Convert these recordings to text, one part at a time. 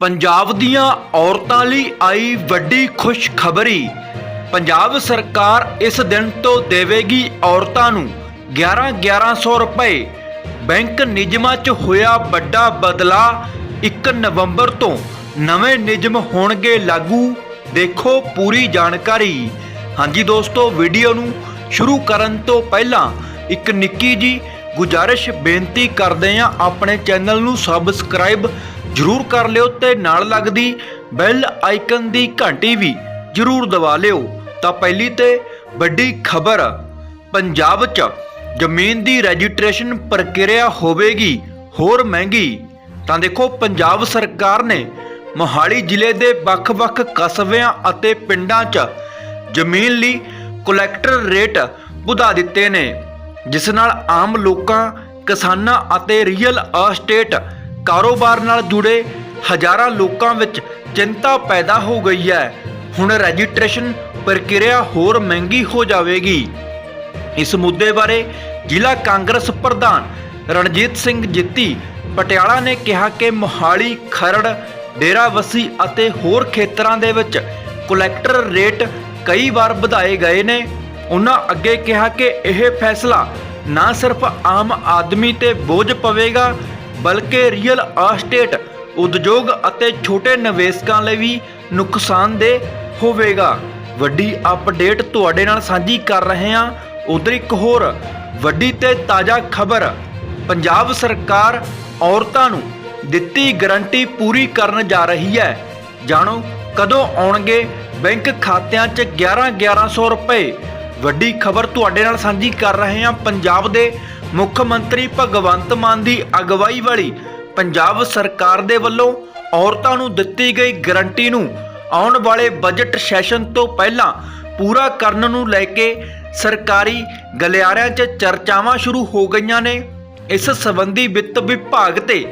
ਪੰਜਾਬ ਦੀਆਂ ਔਰਤਾਂ ਲਈ ਆਈ ਵੱਡੀ ਖੁਸ਼ਖਬਰੀ। ਪੰਜਾਬ ਸਰਕਾਰ ਇਸ ਦਿਨ ਤੋਂ ਦੇਵੇਗੀ ਔਰਤਾਂ ਨੂੰ 11-1100 ਰੁਪਏ। ਬੈਂਕ ਨਿਯਮਾਂ 'ਚ ਹੋਇਆ ਵੱਡਾ ਬਦਲਾ 1 ਨਵੰਬਰ ਤੋਂ ਨਵੇਂ ਨਿਯਮ ਹੋਣਗੇ ਲਾਗੂ। ਦੇਖੋ ਪੂਰੀ ਜਾਣਕਾਰੀ। ਹਾਂਜੀ ਦੋਸਤੋ, ਵੀਡੀਓ ਨੂੰ ਸ਼ੁਰੂ ਕਰਨ ਤੋਂ ਪਹਿਲਾਂ ਇੱਕ ਨਿੱਕੀ ਜੀ ਗੁਜਾਰਿਸ਼ ਬੇਨਤੀ ਕਰਦੇ ਹਾਂ, ਆਪਣੇ ਚੈਨਲ ਨੂੰ ਸਬਸਕ੍ਰਾਈਬ ਜਰੂਰ ਕਰ ਲਿਓ ਤੇ ਨਾਲ ਲੱਗਦੀ ਬੈਲ ਆਈਕਨ ਦੀ ਘੰਟੀ ਵੀ ਜਰੂਰ ਦਬਾ ਲਿਓ। ਤਾਂ ਪਹਿਲੀ ਤੇ ਵੱਡੀ ਖਬਰ, ਪੰਜਾਬ 'ਚ ਜ਼ਮੀਨ ਦੀ ਰਜਿਸਟ੍ਰੇਸ਼ਨ ਪ੍ਰਕਿਰਿਆ ਹੋਵੇਗੀ, ਹੋਰ ਮਹਿੰਗੀ। ਤਾਂ ਦੇਖੋ, ਪੰਜਾਬ ਸਰਕਾਰ ਨੇ ਮੋਹਾਲੀ ਜ਼ਿਲ੍ਹੇ ਦੇ ਵੱਖ-ਵੱਖ ਕਸਬਿਆਂ ਅਤੇ ਪਿੰਡਾਂ 'ਚ ਜ਼ਮੀਨ ਲਈ ਕਲੈਕਟਰ ਰੇਟ ਵਧਾ ਦਿੱਤੇ ਨੇ, ਜਿਸ ਨਾਲ ਆਮ ਲੋਕਾਂ, ਕਿਸਾਨਾਂ ਅਤੇ ਰੀਅਲ ਅਸਟੇਟ ਕਾਰੋਬਾਰ ਨਾਲ ਜੁੜੇ ਹਜ਼ਾਰਾਂ ਲੋਕਾਂ ਵਿੱਚ ਚਿੰਤਾ ਪੈਦਾ ਹੋ ਗਈ ਹੈ। ਹੁਣ ਰਜਿਸਟ੍ਰੇਸ਼ਨ ਪ੍ਰਕਿਰਿਆ ਹੋਰ ਮਹਿੰਗੀ ਹੋ ਜਾਵੇਗੀ। ਇਸ ਮੁੱਦੇ ਬਾਰੇ ਜ਼ਿਲ੍ਹਾ ਕਾਂਗਰਸ ਪ੍ਰਧਾਨ ਰਣਜੀਤ ਸਿੰਘ ਜਿੱਤੀ ਪਟਿਆਲਾ ਨੇ ਕਿਹਾ ਕਿ ਮੋਹਾਲੀ, ਖਰੜ ਡੇਰਾਵਸੀ ਅਤੇ ਹੋਰ ਖੇਤਰਾਂ ਦੇ ਵਿੱਚ ਕਲੈਕਟਰ ਰੇਟ ਕਈ ਵਾਰ ਵਧਾਏ ਗਏ ਨੇ। ਉਹਨਾਂ ਅੱਗੇ ਕਿਹਾ ਕਿ ਇਹ ਫੈਸਲਾ ਨਾ ਸਿਰਫ ਆਮ ਆਦਮੀ ਤੇ ਬੋਝ ਪਵੇਗਾ ਬਲਕਿ ਰੀਅਲ ਆਸਟੇਟ ਉਦਯੋਗ ਅਤੇ ਛੋਟੇ ਨਿਵੇਸ਼ਕਾਂ ਲਈ ਵੀ ਨੁਕਸਾਨਦੇਹ ਹੋਵੇਗਾ। ਵੱਡੀ ਅਪਡੇਟ ਤੁਹਾਡੇ ਨਾਲ ਸਾਂਝੀ ਕਰ ਰਹੇ ਹਾਂ। ਉਧਰ ਇੱਕ ਹੋਰ ਵੱਡੀ ਤੇ ਤਾਜ਼ਾ ਖਬਰ। ਪੰਜਾਬ ਸਰਕਾਰ ਔਰਤਾਂ ਨੂੰ ਦਿੱਤੀ ਗਰੰਟੀ ਪੂਰੀ ਕਰਨ ਜਾ ਰਹੀ ਹੈ। ਜਾਣੋ, ਕਦੋਂ ਆਉਣਗੇ? ਬੈਂਕ ਖਾਤਿਆਂ 'ਚ 11 1100 ਰੁਪਏ। ਵੱਡੀ ਖਬਰ ਤੁਹਾਡੇ ਨਾਲ ਸਾਂਝੀ ਕਰ ਰਹੇ ਹਾਂ ਪੰਜਾਬ ਦੇ ਮੁੱਖ ਮੰਤਰੀ ਭਗਵੰਤ ਮਾਨ ਦੀ ਅਗਵਾਈ ਵਾਲੀ ਪੰਜਾਬ ਸਰਕਾਰ ਦੇ ਵੱਲੋਂ ਔਰਤਾਂ ਨੂੰ ਦਿੱਤੀ ਗਈ ਗਰੰਟੀ ਨੂੰ ਆਉਣ ਵਾਲੇ ਬਜਟ ਸੈਸ਼ਨ ਤੋਂ ਪਹਿਲਾਂ ਪੂਰਾ ਕਰਨ ਨੂੰ ਲੈ ਕੇ ਸਰਕਾਰੀ ਗਲਿਆਰਿਆਂ 'ਚ ਚਰਚਾਵਾਂ ਸ਼ੁਰੂ ਹੋ ਗਈਆਂ ਨੇ। ਇਸ ਸੰਬੰਧੀ ਵਿੱਤ ਵਿਭਾਗ ਤੇ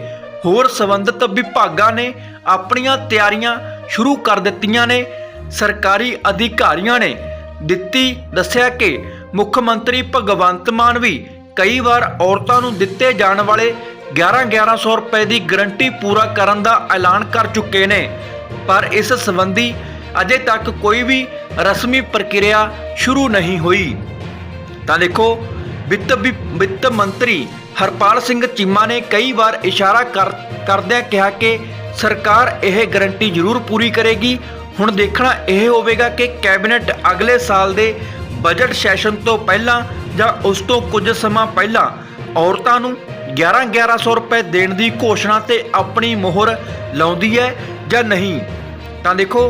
ਹੋਰ ਸੰਬੰਧਿਤ ਵਿਭਾਗਾਂ ਨੇ ਆਪਣੀਆਂ ਤਿਆਰੀਆਂ ਸ਼ੁਰੂ ਕਰ ਦਿੱਤੀਆਂ ਨੇ। ਸਰਕਾਰੀ ਅਧਿਕਾਰੀਆਂ ਨੇ ਦਿੱਤੀ, ਦੱਸਿਆ ਕਿ ਮੁੱਖ ਮੰਤਰੀ ਭਗਵੰਤ ਮਾਨ ਵੀ ਕਈ ਵਾਰ ਔਰਤਾਂ ਨੂੰ ਦਿੱਤੇ ਜਾਣ ਵਾਲੇ 11-1100 ਰੁਪਏ ਦੀ ਗਰੰਟੀ ਪੂਰਾ ਕਰਨ ਦਾ ਐਲਾਨ ਕਰ ਚੁੱਕੇ ਨੇ। ਪਰ ਇਸ ਸੰਬੰਧੀ ਅਜੇ ਤੱਕ ਕੋਈ ਵੀ ਰਸਮੀ ਪ੍ਰਕਿਰਿਆ ਸ਼ੁਰੂ ਨਹੀਂ ਹੋਈ। ਤਾਂ ਦੇਖੋ, ਵਿੱਤ ਵਿੱਤ ਮੰਤਰੀ ਹਰਪਾਲ ਸਿੰਘ ਚੀਮਾ ਨੇ ਕਈ ਵਾਰ ਇਸ਼ਾਰਾ ਕਰ, ਕਰਦਿਆਂ ਕਿਹਾ ਕਿ ਸਰਕਾਰ ਇਹ ਗਰੰਟੀ ਜ਼ਰੂਰ ਪੂਰੀ ਕਰੇਗੀ। ਹੁਣ ਦੇਖਣਾ ਇਹ ਹੋਵੇਗਾ ਕਿ ਕੈਬਨਿਟ ਅਗਲੇ ਸਾਲ ਦੇ ਬਜਟ ਸੈਸ਼ਨ ਤੋਂ ਪਹਿਲਾਂ ਜਾਂ ਉਸ ਤੋਂ ਕੁਝ ਸਮਾਂ ਪਹਿਲਾਂ ਔਰਤਾਂ ਨੂੰ 11-1100 ਰੁਪਏ ਦੇਣ ਦੀ ਘੋਸ਼ਣਾ ਤੇ ਆਪਣੀ ਮੋਹਰ ਲਾਉਂਦੀ ਹੈ ਜਾਂ ਨਹੀਂ? ਤਾਂ ਦੇਖੋ,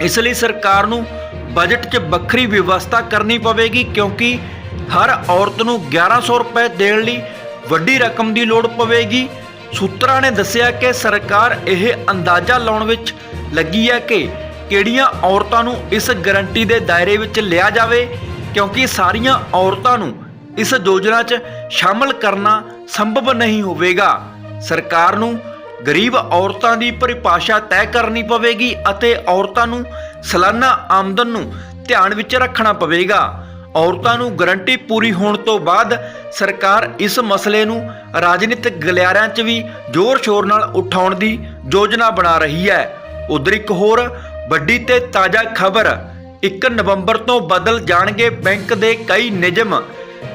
ਇਸ ਲਈ ਸਰਕਾਰ ਨੂੰ ਬਜਟ 'ਚ ਵੱਖਰੀ ਵਿਵਸਥਾ ਕਰਨੀ ਪਵੇਗੀ ਕਿਉਂਕਿ ਹਰ ਔਰਤ ਨੂੰ 1100 ਰੁਪਏ ਦੇਣ ਲਈ ਵੱਡੀ ਰਕਮ ਦੀ ਲੋੜ ਪਵੇਗੀ। ਸੂਤਰਾਂ ਨੇ ਦੱਸਿਆ ਕਿ ਸਰਕਾਰ ਇਹ ਅੰਦਾਜ਼ਾ ਲਾਉਣ ਵਿੱਚ ਲੱਗੀ ਹੈ ਕਿ ਕਿਹੜੀਆਂ ਔਰਤਾਂ ਨੂੰ ਇਸ ਗਰੰਟੀ ਦੇ ਦਾਇਰੇ ਵਿੱਚ ਲਿਆ ਜਾਵੇ ਕਿਉਂਕਿ ਸਾਰੀਆਂ ਔਰਤਾਂ ਨੂੰ ਇਸ ਯੋਜਨਾ 'ਚ ਸ਼ਾਮਲ ਕਰਨਾ ਸੰਭਵ ਨਹੀਂ ਹੋਵੇਗਾ। ਸਰਕਾਰ ਨੂੰ ਗਰੀਬ ਔਰਤਾਂ ਦੀ ਪਰਿਭਾਸ਼ਾ ਤੈਅ ਕਰਨੀ ਪਵੇਗੀ ਅਤੇ ਔਰਤਾਂ ਨੂੰ ਸਾਲਾਨਾ ਆਮਦਨ ਨੂੰ ਧਿਆਨ ਵਿੱਚ ਰੱਖਣਾ ਪਵੇਗਾ। ਔਰਤਾਂ ਨੂੰ ਗਰੰਟੀ ਪੂਰੀ ਹੋਣ ਤੋਂ ਬਾਅਦ ਸਰਕਾਰ ਇਸ ਮਸਲੇ ਨੂੰ ਰਾਜਨੀਤਿਕ ਗਲਿਆਰਿਆਂ 'ਚ ਵੀ ਜ਼ੋਰ-ਸ਼ੋਰ ਨਾਲ ਉਠਾਉਣ ਦੀ ਯੋਜਨਾ ਬਣਾ ਰਹੀ ਹੈ। ਉਧਰ ਇੱਕ ਹੋਰ ਵੱਡੀ ਤੇ ਤਾਜ਼ਾ ਖਬਰ 1 ਨਵੰਬਰ ਤੋਂ ਬਦਲ ਜਾਣਗੇ ਬੈਂਕ ਦੇ ਕਈ ਨਿਯਮ।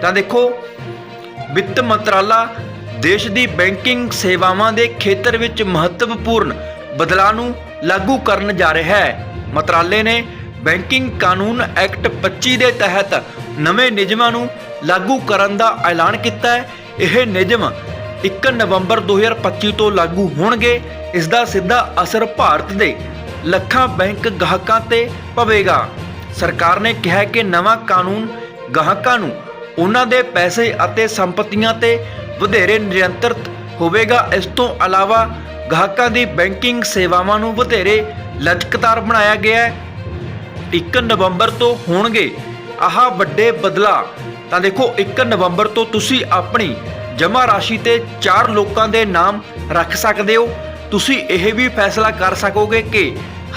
ਤਾਂ ਦੇਖੋ, ਵਿੱਤ ਮੰਤਰਾਲਾ ਦੇਸ਼ ਦੀ ਬੈਂਕਿੰਗ ਸੇਵਾਵਾਂ ਦੇ ਖੇਤਰ ਵਿੱਚ ਮਹੱਤਵਪੂਰਨ ਬਦਲਾਅ ਨੂੰ ਲਾਗੂ ਕਰਨ ਜਾ ਰਿਹਾ ਹੈ। ਮੰਤਰਾਲੇ ਨੇ ਬੈਂਕਿੰਗ ਕਾਨੂੰਨ ਐਕਟ 25 ਦੇ ਤਹਿਤ ਨਵੇਂ ਨਿਯਮਾਂ ਨੂੰ ਲਾਗੂ ਕਰਨ ਦਾ ਐਲਾਨ ਕੀਤਾ ਹੈ। ਇਹ ਨਿਯਮ 1 ਨਵੰਬਰ 2025 ਤੋਂ ਲਾਗੂ ਹੋਣਗੇ। ਇਸ ਦਾ ਸਿੱਧਾ ਅਸਰ ਭਾਰਤ ਦੇ ਲੱਖਾਂ ਬੈਂਕ ਗਾਹਕਾਂ ਤੇ ਪਵੇਗਾ। ਸਰਕਾਰ ਨੇ ਕਿਹਾ ਕਿ ਨਵਾਂ ਕਾਨੂੰਨ ਗਾਹਕਾਂ ਨੂੰ ਉਹਨਾਂ ਦੇ ਪੈਸੇ ਅਤੇ ਸੰਪਤੀਆਂ ਤੇ ਵਧੇਰੇ ਨਿਯੰਤਰਿਤ ਹੋਵੇਗਾ। ਇਸ ਤੋਂ ਇਲਾਵਾ ਗਾਹਕਾਂ ਦੀ ਬੈਂਕਿੰਗ ਸੇਵਾਵਾਂ ਨੂੰ ਵਧੇਰੇ ਲਚਕਦਾਰ ਬਣਾਇਆ ਗਿਆ ਹੈ। 1 ਨਵੰਬਰ ਤੋਂ ਹੋਣਗੇ ਆਹ ਵੱਡੇ ਬਦਲਾ। ਤਾਂ ਦੇਖੋ 1 ਨਵੰਬਰ ਤੋਂ ਤੁਸੀਂ ਆਪਣੀ ਜਮ੍ਹਾਂ ਰਾਸ਼ੀ ਤੇ ਚਾਰ ਲੋਕਾਂ ਦੇ ਨਾਮ ਰੱਖ ਸਕਦੇ ਹੋ। ਤੁਸੀਂ ਇਹ ਵੀ ਫੈਸਲਾ ਕਰ ਸਕੋਗੇ ਕਿ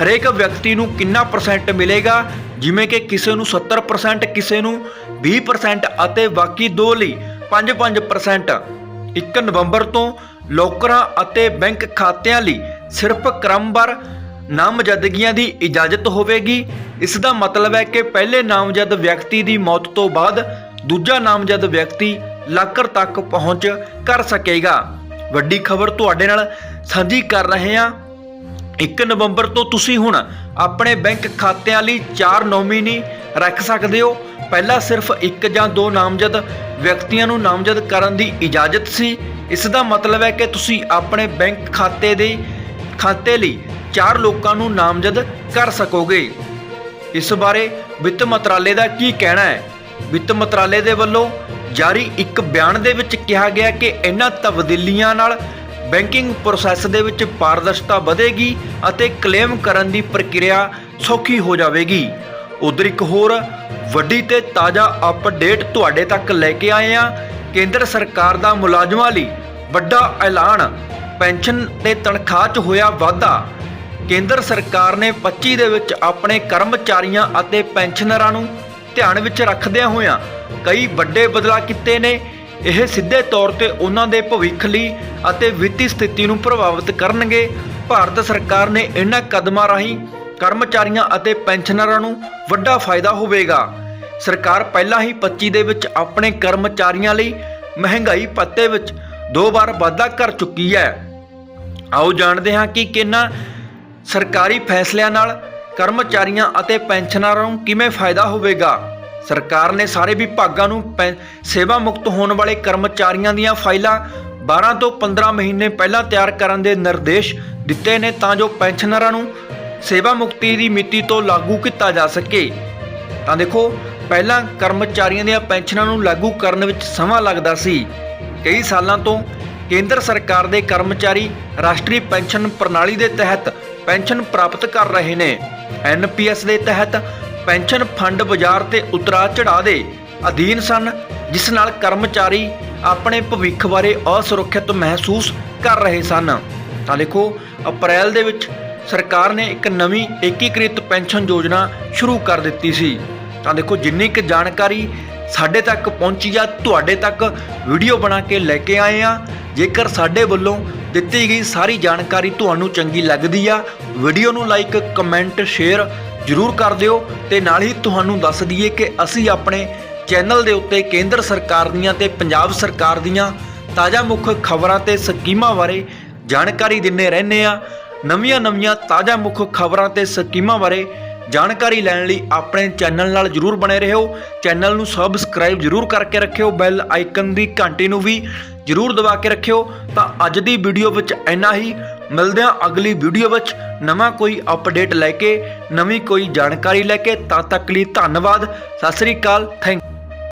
ਹਰੇਕ ਵਿਅਕਤੀ ਨੂੰ ਕਿੰਨਾ ਪਰਸੈਂਟ ਮਿਲੇਗਾ? ਜਿਵੇਂ ਕਿ ਕਿਸੇ ਨੂੰ 70% ਕਿਸੇ ਨੂੰ 20% ਅਤੇ ਬਾਕੀ ਦੋ ਲਈ 5-5% 1 ਨਵੰਬਰ ਤੋਂ ਲੋਕਰਾਂ ਅਤੇ ਬੈਂਕ ਖਾਤਿਆਂ ਲਈ ਸਿਰਫ ਕ੍ਰਮਵਾਰ ਨਾਮਜ਼ਦਗੀਆਂ ਦੀ ਇਜਾਜ਼ਤ ਹੋਵੇਗੀ। ਇਸ ਦਾ ਮਤਲਬ ਹੈ ਕਿ ਪਹਿਲੇ ਨਾਮਜ਼ਦ ਵਿਅਕਤੀ ਦੀ ਮੌਤ ਤੋਂ ਬਾਅਦ ਦੂਜਾ ਨਾਮਜ਼ਦ ਵਿਅਕਤੀ ਲਾਕਰ ਤੱਕ ਪਹੁੰਚ ਕਰ ਸਕੇਗਾ। ਵੱਡੀ ਖਬਰ ਤੁਹਾਡੇ ਨਾਲ ਸਾਂਝੀ ਕਰ ਰਹੇ ਹਾਂ। 1 ਨਵੰਬਰ ਤੋਂ ਤੁਸੀਂ ਹੁਣ ਆਪਣੇ ਬੈਂਕ ਖਾਤਿਆਂ ਲਈ 4 ਨੋਮੀਨੀ ਰੱਖ ਸਕਦੇ ਹੋ। ਪਹਿਲਾਂ ਸਿਰਫ ਇੱਕ ਜਾਂ ਦੋ ਨਾਮਜ਼ਦ ਵਿਅਕਤੀਆਂ ਨੂੰ ਨਾਮਜ਼ਦ ਕਰਨ ਦੀ ਇਜਾਜ਼ਤ ਸੀ। ਇਸ ਦਾ ਮਤਲਬ ਹੈ ਕਿ ਤੁਸੀਂ ਆਪਣੇ ਬੈਂਕ ਖਾਤੇ ਦੇ ਖਾਤੇ ਲਈ 4 ਲੋਕਾਂ ਨੂੰ ਨਾਮਜ਼ਦ ਕਰ ਸਕੋਗੇ। ਇਸ ਬਾਰੇ ਵਿੱਤ ਮੰਤਰਾਲੇ ਦਾ ਕੀ ਕਹਿਣਾ ਹੈ? ਵਿੱਤ ਮੰਤਰਾਲੇ ਦੇ ਵੱਲੋਂ ਜਾਰੀ ਇੱਕ ਬਿਆਨ ਦੇ ਵਿੱਚ ਕਿਹਾ ਗਿਆ ਕਿ ਇਹਨਾਂ ਤਬਦੀਲੀਆਂ ਨਾਲ ਬੈਂਕਿੰਗ ਪ੍ਰੋਸੈਸ ਦੇ ਵਿੱਚ ਪਾਰਦਰਸ਼ਤਾ ਵਧੇਗੀ ਅਤੇ ਕਲੇਮ ਕਰਨ ਦੀ ਪ੍ਰਕਿਰਿਆ ਸੌਖੀ ਹੋ ਜਾਵੇਗੀ। ਉਧਰ ਇੱਕ ਹੋਰ ਵੱਡੀ ਤੇ ਤਾਜ਼ਾ ਅਪਡੇਟ ਤੁਹਾਡੇ ਤੱਕ ਲੈ ਕੇ ਆਏ ਹਾਂ। ਕੇਂਦਰ ਸਰਕਾਰ ਦਾ ਮੁਲਾਜ਼ਮਾਂ ਲਈ ਵੱਡਾ ਐਲਾਨ, ਪੈਨਸ਼ਨ ਤੇ ਤਨਖਾਹ 'ਚ ਹੋਇਆ ਵਾਧਾ। ਕੇਂਦਰ ਸਰਕਾਰ ਨੇ 25 ਦੇ ਵਿੱਚ ਆਪਣੇ ਕਰਮਚਾਰੀਆਂ ਅਤੇ ਪੈਨਸ਼ਨਰਾਂ ਨੂੰ ਧਿਆਨ ਵਿੱਚ ਰੱਖਦਿਆਂ ਹੋਇਆਂ ਕਈ ਵੱਡੇ ਬਦਲਾਅ ਕੀਤੇ ਨੇ। ਇਹ ਸਿੱਧੇ ਤੌਰ ਤੇ ਉਹਨਾਂ ਦੇ ਭਵਿੱਖ ਲਈ ਅਤੇ ਵਿੱਤੀ ਸਥਿਤੀ ਨੂੰ ਪ੍ਰਭਾਵਿਤ ਕਰਨਗੇ। ਭਾਰਤ ਸਰਕਾਰ ਨੇ ਇਹਨਾਂ ਕਦਮਾਂ ਰਾਹੀਂ ਕਰਮਚਾਰੀਆਂ ਅਤੇ ਪੈਨਸ਼ਨਰਾਂ ਨੂੰ ਵੱਡਾ ਫਾਇਦਾ ਹੋਵੇਗਾ। ਸਰਕਾਰ ਪਹਿਲਾਂ ਹੀ 25 ਦੇ ਵਿੱਚ ਆਪਣੇ ਕਰਮਚਾਰੀਆਂ ਲਈ ਮਹਿੰਗਾਈ ਭੱਤੇ ਵਿੱਚ ਦੋ ਵਾਰ ਵਾਧਾ ਕਰ ਚੁੱਕੀ ਹੈ। ਆਓ ਜਾਣਦੇ ਹਾਂ ਕਿ ਕਿੰਨਾ ਸਰਕਾਰੀ ਫੈਸਲਿਆਂ ਨਾਲ ਕਰਮਚਾਰੀਆਂ ਅਤੇ ਪੈਨਸ਼ਨਰਾਂ ਨੂੰ ਕਿਵੇਂ ਫਾਇਦਾ ਹੋਵੇਗਾ। ਸਰਕਾਰ ਨੇ ਸਾਰੇ ਵਿਭਾਗਾਂ ਨੂੰ ਸੇਵਾ ਮੁਕਤ ਹੋਣ ਵਾਲੇ ਕਰਮਚਾਰੀਆਂ ਦੀਆਂ ਫਾਈਲਾਂ 12 ਤੋਂ 15 ਮਹੀਨੇ ਪਹਿਲਾਂ ਤਿਆਰ ਕਰਨ ਦੇ ਨਿਰਦੇਸ਼ ਦਿੱਤੇ ਨੇ ਤਾਂ ਜੋ ਪੈਨਸ਼ਨਰਾਂ ਨੂੰ ਸੇਵਾ ਮੁਕਤੀ ਦੀ ਮਿਤੀ ਤੋਂ ਲਾਗੂ ਕੀਤਾ ਜਾ ਸਕੇ। ਤਾਂ ਦੇਖੋ, ਪਹਿਲਾਂ ਕਰਮਚਾਰੀਆਂ ਦੀਆਂ ਪੈਨਸ਼ਨਾਂ ਨੂੰ ਲਾਗੂ ਕਰਨ ਵਿੱਚ ਸਮਾਂ ਲੱਗਦਾ ਸੀ। ਕਈ ਸਾਲਾਂ ਤੋਂ ਕੇਂਦਰ ਸਰਕਾਰ ਦੇ ਕਰਮਚਾਰੀ ਰਾਸ਼ਟਰੀ ਪੈਨਸ਼ਨ ਪ੍ਰਣਾਲੀ ਦੇ ਤਹਿਤ ਪੈਨਸ਼ਨ ਪ੍ਰਾਪਤ ਕਰ ਰਹੇ ਨੇ। ਐਨਪੀਐਸ ਦੇ ਤਹਿਤ ਪੈਨਸ਼ਨ ਫੰਡ ਬਾਜ਼ਾਰ ਤੇ ਉਤਰਾ ਚੜਾਅ ਦੇ ਅਧੀਨ ਸਨ, ਜਿਸ ਨਾਲ ਕਰਮਚਾਰੀ ਆਪਣੇ ਭਵਿੱਖ ਬਾਰੇ ਅਸੁਰੱਖਿਅਤ ਮਹਿਸੂਸ ਕਰ ਰਹੇ ਸਨ। ਤਾਂ ਦੇਖੋ, ਅਪ੍ਰੈਲ ਦੇ ਵਿੱਚ ਸਰਕਾਰ ਨੇ ਇੱਕ ਨਵੀਂ ਏਕੀਕ੍ਰਿਤ ਪੈਨਸ਼ਨ ਯੋਜਨਾ ਸ਼ੁਰੂ ਕਰ ਦਿੱਤੀ ਸੀ। ਤਾਂ ਦੇਖੋ, ਜਿੰਨੀ ਕੁ ਜਾਣਕਾਰੀ ਸਾਡੇ ਤੱਕ ਪਹੁੰਚੀ ਆ ਤੁਹਾਡੇ ਤੱਕ ਵੀਡੀਓ ਬਣਾ ਕੇ ਲੈ ਕੇ ਆਏ ਆ ਜੇਕਰ ਸਾਡੇ ਵੱਲੋਂ ਦਿੱਤੀ ਗਈ ਸਾਰੀ ਜਾਣਕਾਰੀ ਤੁਹਾਨੂੰ ਚੰਗੀ ਲੱਗਦੀ ਆ, ਵੀਡੀਓ ਨੂੰ ਲਾਈਕ, ਕਮੈਂਟ, ਸ਼ੇਅਰ ਜ਼ਰੂਰ ਕਰ ਦਿਓ ਤੇ ਨਾਲ ਹੀ ਤੁਹਾਨੂੰ ਦੱਸ ਦਈਏ ਕਿ ਅਸੀਂ ਆਪਣੇ ਚੈਨਲ ਦੇ ਉੱਤੇ ਕੇਂਦਰ ਸਰਕਾਰ ਦੀਆਂ ਤੇ ਪੰਜਾਬ ਸਰਕਾਰ ਦੀਆਂ ਤਾਜ਼ਾ ਮੁੱਖ ਖਬਰਾਂ ਤੇ ਸਕੀਮਾਂ ਬਾਰੇ ਜਾਣਕਾਰੀ ਦਿੰਦੇ ਰਹਿੰਦੇ ਆ ਨਵੀਆਂ-ਨਵੀਆਂ ਤਾਜ਼ਾ ਮੁੱਖ ਖਬਰਾਂ ਤੇ ਸਕੀਮਾਂ ਬਾਰੇ ਜਾਣਕਾਰੀ ਲੈਣ ਲਈ ਆਪਣੇ ਚੈਨਲ ਨਾਲ ਜਰੂਰ ਬਣੇ ਰਹੋ। ਚੈਨਲ ਨੂੰ ਸਬਸਕ੍ਰਾਈਬ ਜਰੂਰ ਕਰਕੇ ਰੱਖਿਓ। ਬੈਲ ਆਈਕਨ ਦੀ ਘੰਟੀ ਨੂੰ ਵੀ ਜਰੂਰ ਦਬਾ ਕੇ ਰੱਖਿਓ। ਤਾਂ ਅੱਜ ਦੀ ਵੀਡੀਓ ਵਿੱਚ ਇੰਨਾ ਹੀ। ਮਿਲਦੇ ਹਾਂ ਅਗਲੀ ਵੀਡੀਓ ਵਿੱਚ। ਨਵਾਂ ਕੋਈ ਅਪਡੇਟ ਲੈ ਕੇ, ਨਵੀਂ ਕੋਈ ਜਾਣਕਾਰੀ ਲੈ ਕੇ ਤਦ ਤੱਕ ਲਈ ਧੰਨਵਾਦ। ਸਤਿ ਸ੍ਰੀ ਅਕਾਲ ਥੈਂਕ